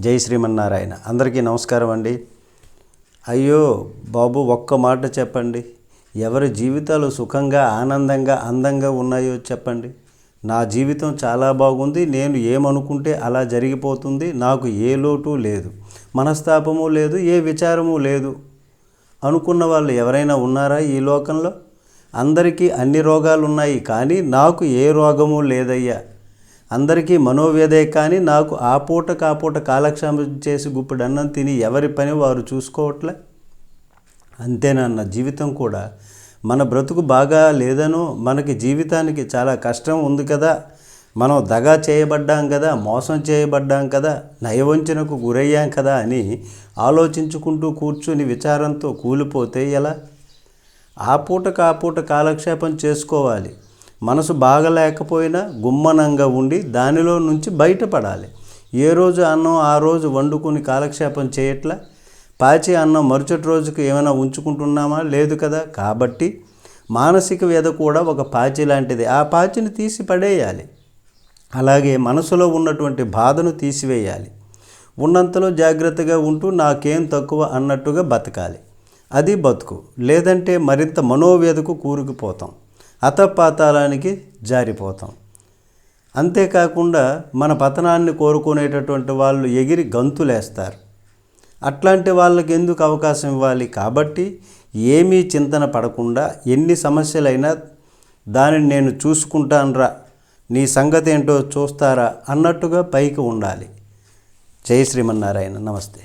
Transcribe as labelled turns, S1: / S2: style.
S1: జై శ్రీమన్నారాయణ. అందరికీ నమస్కారం అండి. అయ్యో బాబు ఒక్క మాట చెప్పండి. ఎవరి జీవితాలు సుఖంగా ఆనందంగా అందంగా ఉన్నాయో చెప్పండి. నా జీవితం చాలా బాగుంది నేను ఏమనుకుంటే అలా జరిగిపోతుంది నాకు ఏ లోటు లేదు మనస్తాపము లేదు ఏ విచారము లేదు. అనుకున్న వాళ్ళు ఎవరైనా ఉన్నారా ఈ లోకంలో? అందరికీ అన్ని రోగాలు ఉన్నాయి కానీ నాకు ఏ రోగము లేదయ్యా. అందరికీ మనోవ్యధే కానీ నాకు ఆ పూట కాపూట కాలక్షేమం చేసి గుప్పిడు అన్నం తిని ఎవరి పని వారు చూసుకోవట్లే? అంతేనన్న జీవితం కూడా. మన బ్రతుకు బాగా లేదనో మనకి జీవితానికి చాలా కష్టం ఉంది కదా. మనం దగా చేయబడ్డాం కదా మోసం చేయబడ్డాం కదా నయవంచనకు గురయ్యాం కదా అని ఆలోచించుకుంటూ కూర్చుని విచారంతో కూలిపోతే ఎలా? ఆ పూట కాపూట కాలక్షేపం చేసుకోవాలి. మనసు బాగలేకపోయినా గుమ్మనంగా ఉండి దానిలో నుంచి బయటపడాలి. ఏ రోజు అన్నం ఆ రోజు వండుకుని కాలక్షేపం చేయట్లా? పాచి అన్నం మరుసటి రోజుకి ఏమైనా ఉంచుకుంటున్నామా? లేదు కదా. కాబట్టి మానసిక వ్యధ కూడా ఒక పాచి లాంటిది. ఆ పాచిని తీసి పడేయాలి. అలాగే మనసులో ఉన్నటువంటి బాధను తీసివేయాలి. ఉన్నంతలో జాగ్రత్తగా ఉంటూ నాకేం తక్కువ అన్నట్టుగా బతకాలి. అది బతుకు. లేదంటే మరింత మనోవ్యధకు కూరుకుపోతాం. అతపాతాళానికి జారిపోతాం. అంతేకాకుండా మన పతనాన్ని కోరుకునేటటువంటి వాళ్ళు ఎగిరి గంతులేస్తారు. అట్లాంటి వాళ్ళకి ఎందుకు అవకాశం ఇవ్వాలి? కాబట్టి ఏమీ చింతన పడకుండా ఎన్ని సమస్యలైనా దానిని నేను చూసుకుంటానురా నీ సంగతి ఏంటో చూస్తారా అన్నట్టుగా పైకి ఉండాలి. జై శ్రీమన్నారాయణ. నమస్తే.